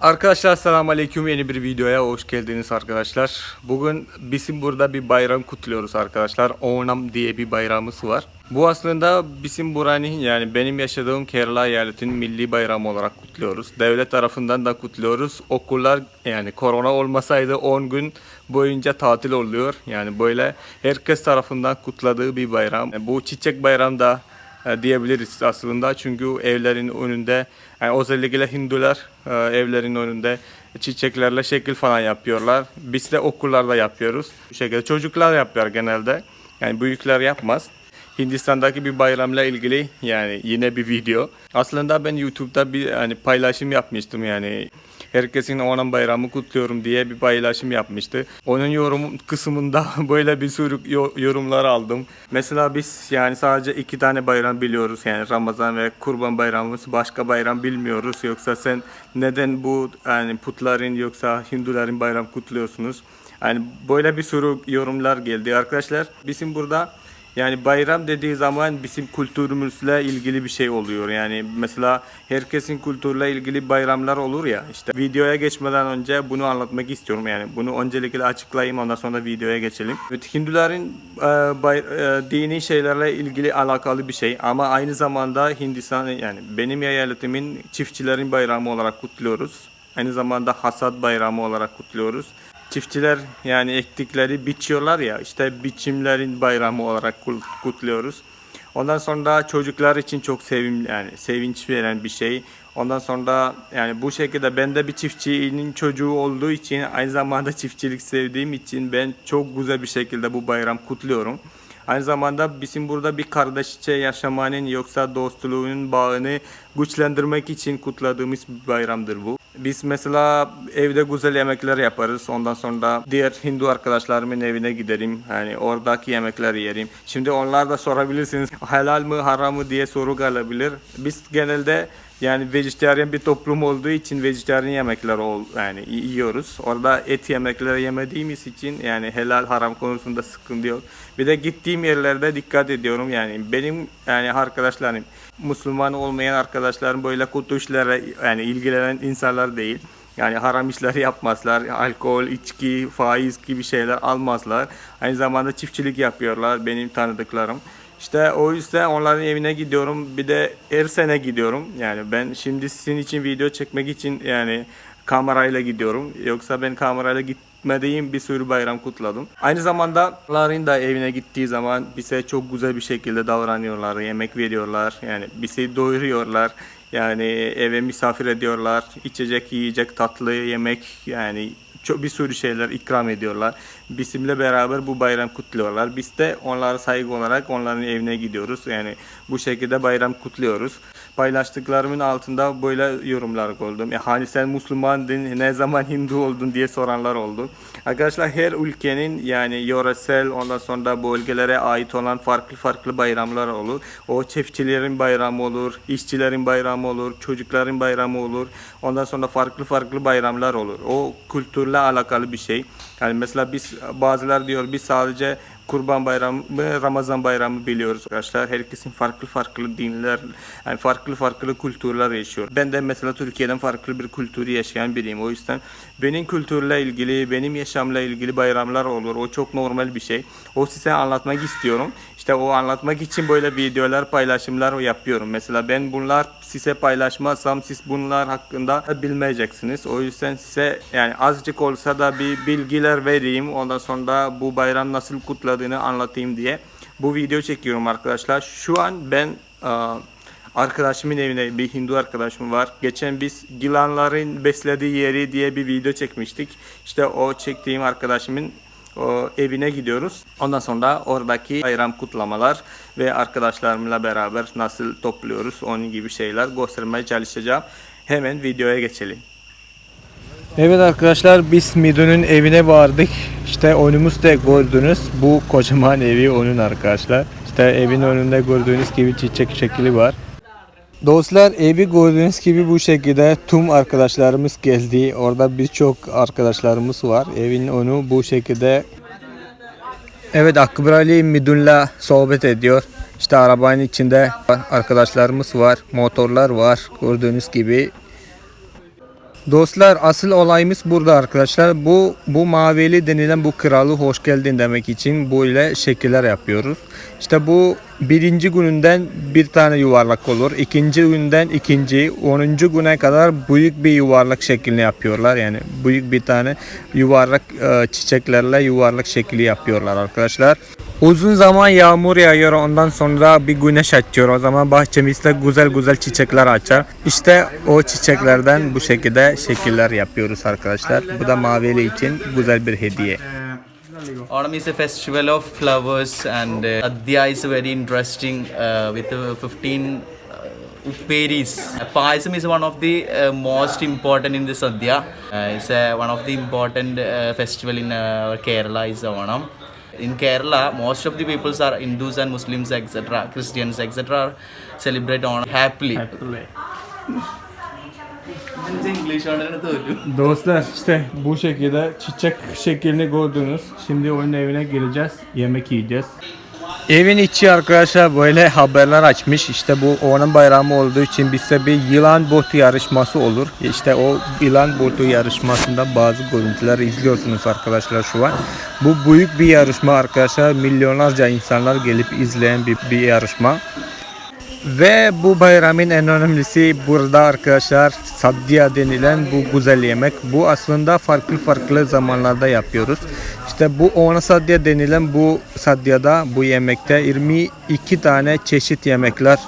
Arkadaşlar selamun aleyküm yeni bir videoya hoş geldiniz arkadaşlar. Bugün bizim burada bir bayram kutluyoruz arkadaşlar. Onam diye bir bayramımız var. Bu aslında bizim buranın yani benim yaşadığım Kerala eyaletinin milli bayramı olarak kutluyoruz. Devlet tarafından da kutluyoruz. Okullar yani korona olmasaydı 10 gün boyunca tatil oluyor. Yani böyle herkes tarafından kutladığı bir bayram. Bu çiçek bayram da e, diyebiliriz aslında. Çünkü evlerin önünde yani özellikle Hindular e, evlerin önünde çiçeklerle şekil falan yapıyorlar. Biz de okullarda yapıyoruz. Bu şekilde çocuklar yapıyor genelde. Yani büyükler yapmaz. Hindistan'daki bir bayramla ilgili yani yine bir video. Aslında ben YouTube'da bir hani paylaşım yapmıştım yani herkesin Onam bayramı kutluyorum diye bir paylaşım yapmıştı. Onun yorum kısmında böyle bir sürü yo- yorumlar aldım. Mesela biz yani sadece iki tane bayram biliyoruz yani Ramazan ve Kurban bayramımız başka bayram bilmiyoruz. Yoksa sen neden bu yani putların yoksa Hinduların bayram kutluyorsunuz? Yani böyle bir sürü yorumlar geldi arkadaşlar. Bizim burada yani bayram dediği zaman bizim kültürümüzle ilgili bir şey oluyor. Yani mesela herkesin kültürle ilgili bayramlar olur ya. İşte videoya geçmeden önce bunu anlatmak istiyorum. Yani bunu öncelikle açıklayayım ondan sonra videoya geçelim. Evet, Hinduların e, bay, e, dini şeylerle ilgili alakalı bir şey ama aynı zamanda Hindistan yani benim eyaletimin çiftçilerin bayramı olarak kutluyoruz. Aynı zamanda hasat bayramı olarak kutluyoruz. Çiftçiler yani ektikleri biçiyorlar ya işte biçimlerin bayramı olarak kutluyoruz. Ondan sonra çocuklar için çok sevim yani sevinç veren bir şey. Ondan sonra yani bu şekilde ben de bir çiftçinin çocuğu olduğu için aynı zamanda çiftçilik sevdiğim için ben çok güzel bir şekilde bu bayram kutluyorum. Aynı zamanda bizim burada bir kardeşçe yaşamanın yoksa dostluğun bağını güçlendirmek için kutladığımız bir bayramdır bu. Biz mesela evde güzel yemekler yaparız. Ondan sonra diğer Hindu arkadaşlarımın evine giderim. Yani oradaki yemekler yerim. Şimdi onlar da sorabilirsiniz helal mı haram mı diye soru gelebilir. Biz genelde yani vejetaryen bir toplum olduğu için vejetaryen yemekler ol, yani yiyoruz. Orada et yemekleri yemediğimiz için yani helal haram konusunda sıkıntı yok. Bir de gittiğim yerlerde dikkat ediyorum yani benim yani arkadaşlarım Müslüman olmayan arkadaşlarım böyle kötü işlere yani ilgilenen insanlar değil. Yani haram işleri yapmazlar. Alkol, içki, faiz gibi şeyler almazlar. Aynı zamanda çiftçilik yapıyorlar benim tanıdıklarım. İşte o yüzden onların evine gidiyorum. Bir de her sene gidiyorum. Yani ben şimdi sizin için video çekmek için yani kamerayla gidiyorum. Yoksa ben kamerayla gitmediğim bir sürü bayram kutladım. Aynı zamanda onların da evine gittiği zaman bize çok güzel bir şekilde davranıyorlar. Yemek veriyorlar. Yani bizi doyuruyorlar. Yani eve misafir ediyorlar. İçecek, yiyecek, tatlı, yemek yani çok bir sürü şeyler ikram ediyorlar. Bizimle beraber bu bayram kutluyorlar. Biz de onlara saygı olarak onların evine gidiyoruz. Yani bu şekilde bayram kutluyoruz. Paylaştıklarımın altında böyle yorumlar oldu. E, hani sen Müslümandın ne zaman Hindu oldun diye soranlar oldu. Arkadaşlar her ülkenin yani yöresel ondan sonra bölgelere ait olan farklı farklı bayramlar olur. O çiftçilerin bayramı olur, işçilerin bayramı olur, çocukların bayramı olur. Ondan sonra farklı farklı bayramlar olur. O kültürle alakalı bir şey. Yani mesela biz bazılar diyor biz sadece Kurban Bayramı, Ramazan Bayramı biliyoruz arkadaşlar. Herkesin farklı farklı dinler, yani farklı farklı kültürler yaşıyor. Ben de mesela Türkiye'den farklı bir kültürü yaşayan biriyim. O yüzden benim kültürle ilgili, benim yaşamla ilgili bayramlar olur. O çok normal bir şey. O size anlatmak istiyorum. İşte o anlatmak için böyle videolar, paylaşımlar yapıyorum. Mesela ben bunlar size paylaşmazsam siz bunlar hakkında bilmeyeceksiniz. O yüzden size yani azıcık olsa da bir bilgiler vereyim. Ondan sonra bu bayram nasıl kutladığını anlatayım diye bu video çekiyorum arkadaşlar. Şu an ben aa, arkadaşımın evine bir Hindu arkadaşım var. Geçen biz Gilanların beslediği yeri diye bir video çekmiştik. İşte o çektiğim arkadaşımın o evine gidiyoruz. Ondan sonra oradaki bayram kutlamalar ve arkadaşlarımla beraber nasıl topluyoruz onun gibi şeyler göstermeye çalışacağım. Hemen videoya geçelim. Evet arkadaşlar biz Midun'un evine vardık. İşte önümüzde gördünüz bu kocaman evi onun arkadaşlar. İşte evin önünde gördüğünüz gibi çiçek şekli var. Dostlar evi gördüğünüz gibi bu şekilde tüm arkadaşlarımız geldi. Orada birçok arkadaşlarımız var. Evin önü bu şekilde. Evet Akbar Ali Midun'la sohbet ediyor. İşte arabanın içinde arkadaşlarımız var. Motorlar var. Gördüğünüz gibi. Dostlar asıl olayımız burada arkadaşlar. Bu bu mavili denilen bu kralı hoş geldin demek için böyle şekiller yapıyoruz. İşte bu birinci gününden bir tane yuvarlak olur. ikinci günden ikinci, onuncu güne kadar büyük bir yuvarlak şeklini yapıyorlar. Yani büyük bir tane yuvarlak e, çiçeklerle yuvarlak şekli yapıyorlar arkadaşlar. Uzun zaman yağmur yağıyor ondan sonra bir güneş açıyor. O zaman bahçemizde güzel güzel çiçekler açar. İşte o çiçeklerden bu şekilde şekiller yapıyoruz arkadaşlar. Bu da mavili için güzel bir hediye. Autumn is a festival of flowers, and uh, Adya is very interesting uh, with uh, 15 uh, upperis. Payasam is one of the uh, most important in the Sadhya. Uh, it's uh, one of the important uh, festival in uh, Kerala is Onam. In Kerala, most of the peoples are Hindus and Muslims, etc., Christians, etc., celebrate Onam happily. English Dostlar işte bu şekilde çiçek şeklini gördünüz. Şimdi onun evine gireceğiz. Yemek yiyeceğiz. Evin içi arkadaşlar böyle haberler açmış. İşte bu onun bayramı olduğu için bizde bir yılan botu yarışması olur. İşte o yılan botu yarışmasında bazı görüntüler izliyorsunuz arkadaşlar şu an. Bu büyük bir yarışma arkadaşlar. Milyonlarca insanlar gelip izleyen bir, bir yarışma. Ve bu bayramın en önemlisi burada arkadaşlar sadya denilen bu güzel yemek. Bu aslında farklı farklı zamanlarda yapıyoruz. İşte bu ona sadya denilen bu sadyada bu yemekte 22 tane çeşit yemekler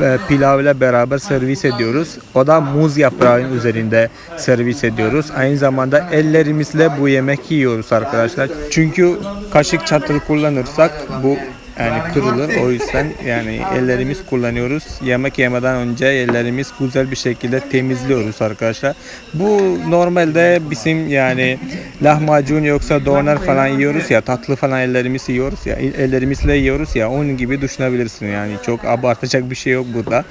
e, pilav ile beraber servis ediyoruz. O da muz yaprağının üzerinde servis ediyoruz. Aynı zamanda ellerimizle bu yemek yiyoruz arkadaşlar. Çünkü kaşık çatal kullanırsak bu yani kırılır. O yüzden yani ellerimiz kullanıyoruz. Yemek yemeden önce ellerimiz güzel bir şekilde temizliyoruz arkadaşlar. Bu normalde bizim yani lahmacun yoksa doner falan yiyoruz ya tatlı falan ellerimiz yiyoruz ya ellerimizle yiyoruz ya onun gibi düşünebilirsin yani çok abartacak bir şey yok burada.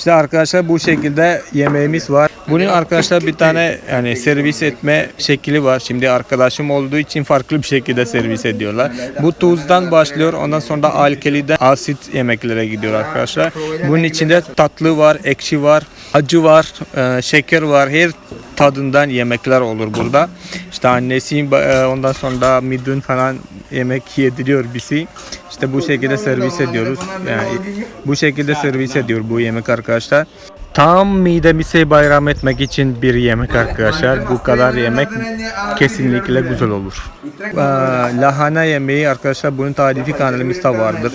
İşte arkadaşlar bu şekilde yemeğimiz var. Bunun arkadaşlar bir tane yani servis etme şekli var. Şimdi arkadaşım olduğu için farklı bir şekilde servis ediyorlar. Bu tuzdan başlıyor. Ondan sonra alkaliden asit yemeklere gidiyor arkadaşlar. Bunun içinde tatlı var, ekşi var, acı var, e, şeker var. Her tadından yemekler olur burada. İşte annesi e, ondan sonra midun falan yemek yediriyor bizi. İşte bu şekilde servis ediyoruz. Yani bu şekilde servis ediyor bu yemek arkadaşlar. Tam midemizi bayram etmek için bir yemek arkadaşlar. Bu kadar yemek kesinlikle güzel olur. Ee, lahana yemeği arkadaşlar bunun tarifi kanalımızda vardır.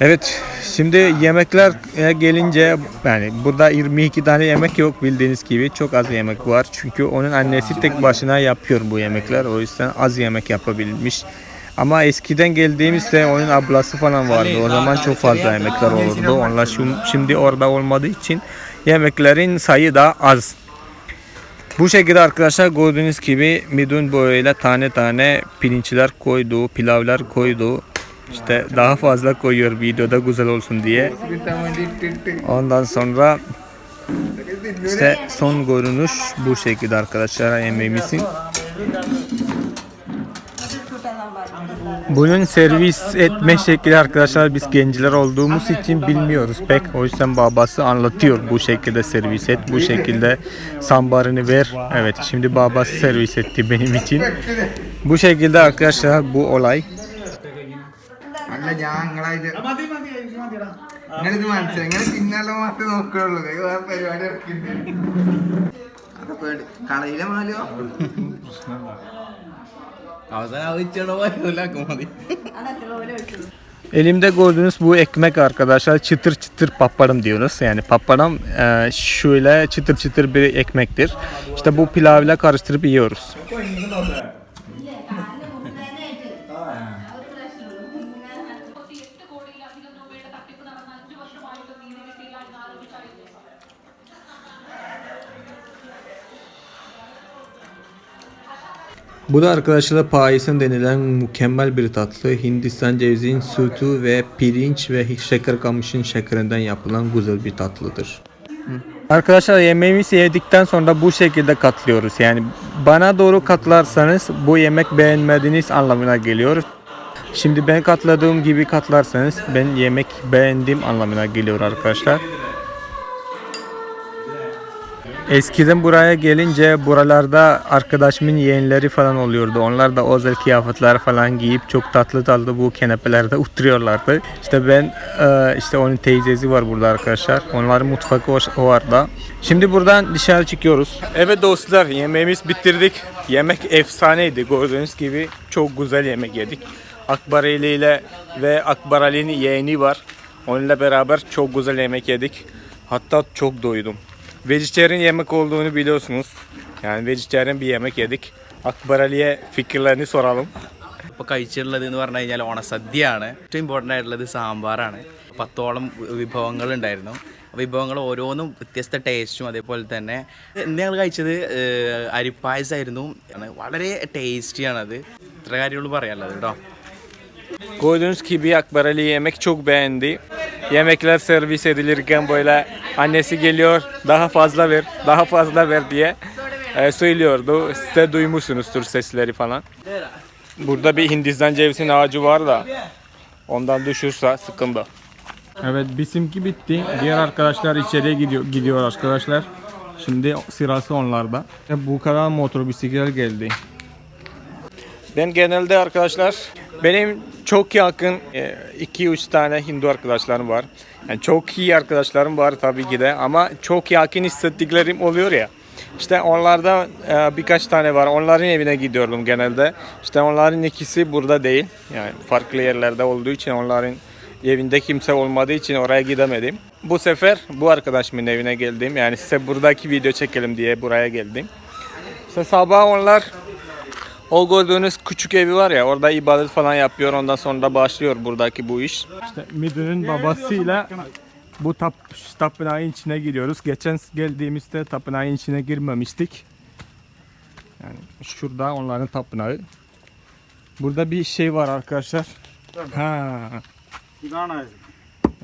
Evet, şimdi yemekler gelince yani burada 22 tane yemek yok bildiğiniz gibi çok az yemek var. Çünkü onun annesi tek başına yapıyor bu yemekler. O yüzden az yemek yapabilmiş. Ama eskiden geldiğimizde onun ablası falan vardı. O zaman çok fazla yemekler olurdu. Onlar şimdi orada olmadığı için yemeklerin sayı da az. Bu şekilde arkadaşlar gördüğünüz gibi midun böyle tane tane pirinçler koydu, pilavlar koydu. İşte daha fazla koyuyor videoda güzel olsun diye. Ondan sonra işte son görünüş bu şekilde arkadaşlar yemeğimizin. Bunun servis etme şekli arkadaşlar biz gençler olduğumuz için bilmiyoruz pek. O yüzden babası anlatıyor bu şekilde servis et, bu şekilde sambarını ver. Evet şimdi babası servis etti benim için. Bu şekilde arkadaşlar bu olay. അല്ല ഞാൻ നിങ്ങളായിട്ട് നിങ്ങളിത് മനസ്സിലായി ഇങ്ങനെ പിന്നാലെ മാത്രമേ നോക്കുള്ളൂ കൈ വേറെ പരിപാടി ഇറക്കിണ്ട് അതൊക്കെ വേണ്ടി കളയിലെ Malo Avzana öğütçene var öyle kumadı. Elimde gördüğünüz bu ekmek arkadaşlar çıtır çıtır papadam diyoruz. Yani papadam e, şöyle çıtır çıtır bir ekmektir. İşte bu pilavla karıştırıp yiyoruz. Bu da arkadaşlar payisan denilen mükemmel bir tatlı. Hindistan cevizinin sütü ve pirinç ve şeker kamışın şekerinden yapılan güzel bir tatlıdır. Arkadaşlar yemeğimizi yedikten sonra bu şekilde katlıyoruz. Yani bana doğru katlarsanız bu yemek beğenmediğiniz anlamına geliyor. Şimdi ben katladığım gibi katlarsanız ben yemek beğendiğim anlamına geliyor arkadaşlar. Eskiden buraya gelince buralarda arkadaşımın yeğenleri falan oluyordu. Onlar da özel kıyafetler falan giyip çok tatlı tatlı bu kanepelerde oturuyorlardı. İşte ben e, işte onun teyzesi var burada arkadaşlar. Onların mutfağı o- orada. Şimdi buradan dışarı çıkıyoruz. Evet dostlar yemeğimiz bitirdik. Yemek efsaneydi. Gördüğünüz gibi çok güzel yemek yedik. Akbar Ali ile ve Akbar Ali'nin yeğeni var. Onunla beraber çok güzel yemek yedik. Hatta çok doydum. Vegetarian yemek olduğunu biliyorsunuz. Yani vegetarian bir yemek yedik. Akbar Ali'ye fikirlerini soralım. ഇപ്പോൾ കഴിച്ചിട്ടുള്ളത് എന്ന് പറഞ്ഞു കഴിഞ്ഞാൽ ഓണസദ്യയാണ് ഏറ്റവും ഇമ്പോർട്ടന്റ് ആയിട്ടുള്ളത് സാമ്പാറാണ് പത്തോളം വിഭവങ്ങൾ ഉണ്ടായിരുന്നു വിഭവങ്ങൾ ഓരോന്നും വ്യത്യസ്ത ടേസ്റ്റും അതേപോലെ തന്നെ ഞങ്ങൾ കഴിച്ചത് അരിപ്പായസായിരുന്നു വളരെ ടേസ്റ്റിയാണത് ഇത്ര കാര്യമുള്ളൂ പറയാനുള്ളത് കേട്ടോ Gördüğünüz gibi Akbar Ali yemek çok beğendi. Yemekler servis edilirken böyle annesi geliyor daha fazla ver, daha fazla ver diye e, söylüyordu. Siz de duymuşsunuzdur sesleri falan. Burada bir Hindistan cevizin ağacı var da ondan düşürse sıkıntı. Evet bizimki bitti. Diğer arkadaşlar içeriye gidiyor, gidiyor arkadaşlar. Şimdi sırası onlarda. Bu kadar motor bisiklet geldi. Ben genelde arkadaşlar benim çok yakın 2-3 tane Hindu arkadaşlarım var. Yani çok iyi arkadaşlarım var tabii ki de ama çok yakın hissettiklerim oluyor ya. İşte onlardan e, birkaç tane var. Onların evine gidiyorum genelde. İşte onların ikisi burada değil. Yani farklı yerlerde olduğu için onların evinde kimse olmadığı için oraya gidemedim. Bu sefer bu arkadaşımın evine geldim. Yani size buradaki video çekelim diye buraya geldim. İşte sabah onlar o gördüğünüz küçük evi var ya orada ibadet falan yapıyor ondan sonra başlıyor buradaki bu iş. İşte müdürün babasıyla bu tap, tapınağın içine giriyoruz. Geçen geldiğimizde tapınağın içine girmemiştik. Yani şurada onların tapınağı. Burada bir şey var arkadaşlar. Ha.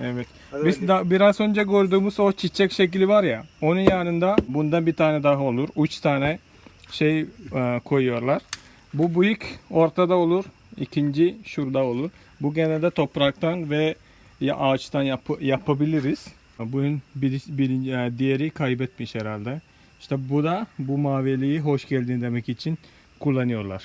Evet. Biz da, biraz önce gördüğümüz o çiçek şekli var ya. Onun yanında bundan bir tane daha olur. Üç tane şey e, koyuyorlar. Bu bıyık ortada olur. ikinci şurada olur. Bu genelde topraktan ve ya ağaçtan yap yapabiliriz. Bunun bir, bir, yani diğeri kaybetmiş herhalde. İşte bu da bu maviliği hoş geldin demek için kullanıyorlar.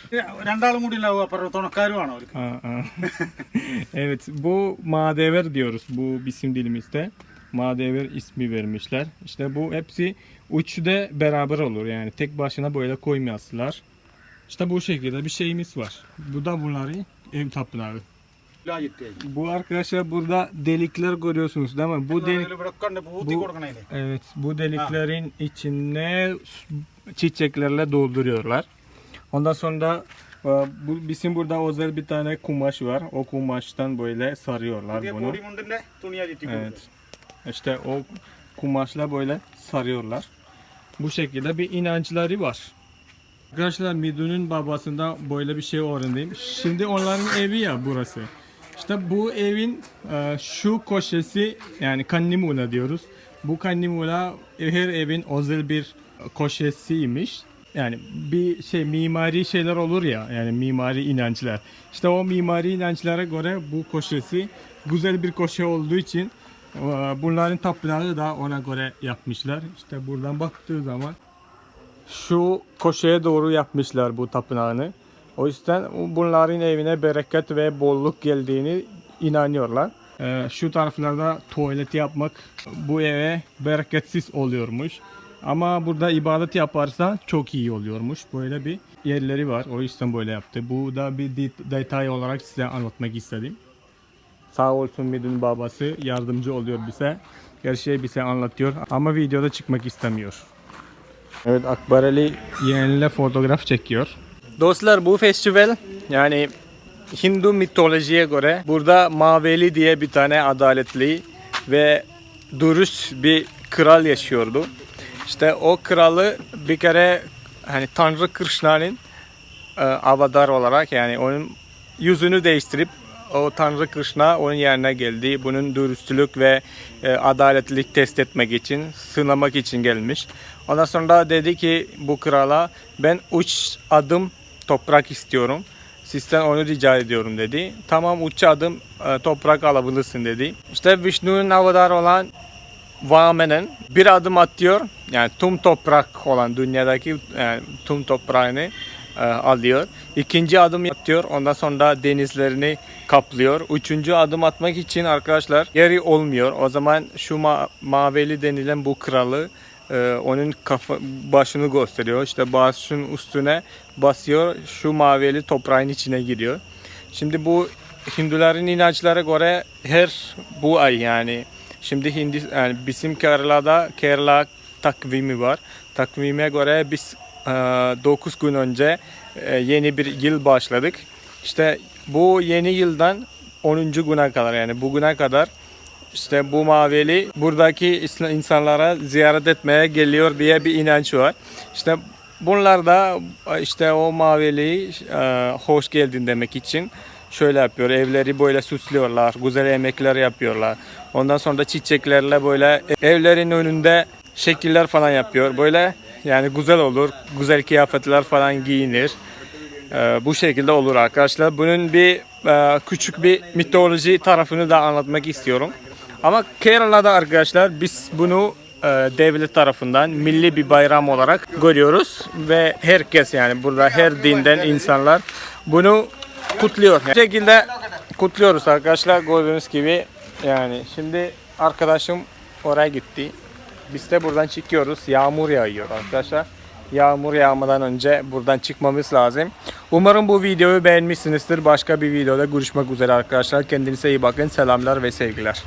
evet bu madever diyoruz bu bizim dilimizde. Madever ismi vermişler. İşte bu hepsi üçü de beraber olur yani tek başına böyle koymazlar. İşte bu şekilde bir şeyimiz var. Bu da bunları ev tapınağı. Bu arkadaşlar burada delikler görüyorsunuz değil mi? Bu delik bu, Evet, bu deliklerin ha. içine çiçeklerle dolduruyorlar. Ondan sonra e, bu bizim burada özel bir tane kumaş var. O kumaştan böyle sarıyorlar bunu. Evet. İşte o kumaşla böyle sarıyorlar. Bu şekilde bir inançları var. Arkadaşlar Midun'un babasında böyle bir şey öğrendim. Şimdi onların evi ya burası. İşte bu evin e, şu köşesi yani kannimula diyoruz. Bu kannimula her evin özel bir köşesiymiş. Yani bir şey mimari şeyler olur ya yani mimari inançlar. İşte o mimari inançlara göre bu köşesi güzel bir köşe olduğu için e, bunların tapınağı da ona göre yapmışlar. İşte buradan baktığı zaman şu köşeye doğru yapmışlar bu tapınağını. O yüzden bunların evine bereket ve bolluk geldiğini inanıyorlar. Ee, şu taraflarda tuvalet yapmak bu eve bereketsiz oluyormuş. Ama burada ibadet yaparsa çok iyi oluyormuş. Böyle bir yerleri var. O yüzden böyle yaptı. Bu da bir det- detay olarak size anlatmak istedim. Sağ olsun Midun babası yardımcı oluyor bize. Her şeyi bize anlatıyor ama videoda çıkmak istemiyor. Evet Akbar Ali yeğenle fotoğraf çekiyor. Dostlar bu festival yani Hindu mitolojiye göre burada Maveli diye bir tane adaletli ve dürüst bir kral yaşıyordu. İşte o kralı bir kere hani Tanrı Krishna'nın e, avadar olarak yani onun yüzünü değiştirip o Tanrı Krishna onun yerine geldi. Bunun dürüstlük ve e, adaletlilik test etmek için, sınamak için gelmiş. Ondan sonra dedi ki bu krala ben üç adım toprak istiyorum. Sizden onu rica ediyorum dedi. Tamam üç adım e, toprak alabilirsin dedi. İşte Vishnu'nun avadar olan Vamen'in bir adım atıyor. Yani tüm toprak olan dünyadaki yani tüm toprağını e, alıyor. İkinci adım atıyor. Ondan sonra denizlerini kaplıyor. Üçüncü adım atmak için arkadaşlar yeri olmuyor. O zaman şu ma- maveli denilen bu kralı e, onun kafa başını gösteriyor. İşte başın üstüne basıyor. Şu maveli toprağın içine giriyor. Şimdi bu Hinduların inançlara göre her bu ay yani şimdi Hindi yani bizim Kerala'da Kerala takvimi var. Takvime göre biz 9 gün önce e, yeni bir yıl başladık. İşte bu yeni yıldan 10. güne kadar yani bugüne kadar işte bu maveli buradaki insanlara ziyaret etmeye geliyor diye bir inanç var. İşte bunlar da işte o maveli e, hoş geldin demek için şöyle yapıyor. Evleri böyle süslüyorlar. Güzel yemekler yapıyorlar. Ondan sonra da çiçeklerle böyle evlerin önünde şekiller falan yapıyor. Böyle yani güzel olur. Güzel kıyafetler falan giyinir. Ee, bu şekilde olur arkadaşlar. Bunun bir e, küçük bir mitoloji tarafını da anlatmak istiyorum. Ama Kerala'da arkadaşlar biz bunu e, devlet tarafından milli bir bayram olarak görüyoruz ve herkes yani burada her dinden insanlar bunu kutluyor. Bu şekilde kutluyoruz arkadaşlar gördüğünüz gibi yani şimdi arkadaşım oraya gitti. Biz de buradan çıkıyoruz. Yağmur yağıyor arkadaşlar. Yağmur yağmadan önce buradan çıkmamız lazım. Umarım bu videoyu beğenmişsinizdir. Başka bir videoda görüşmek üzere arkadaşlar. Kendinize iyi bakın. Selamlar ve sevgiler.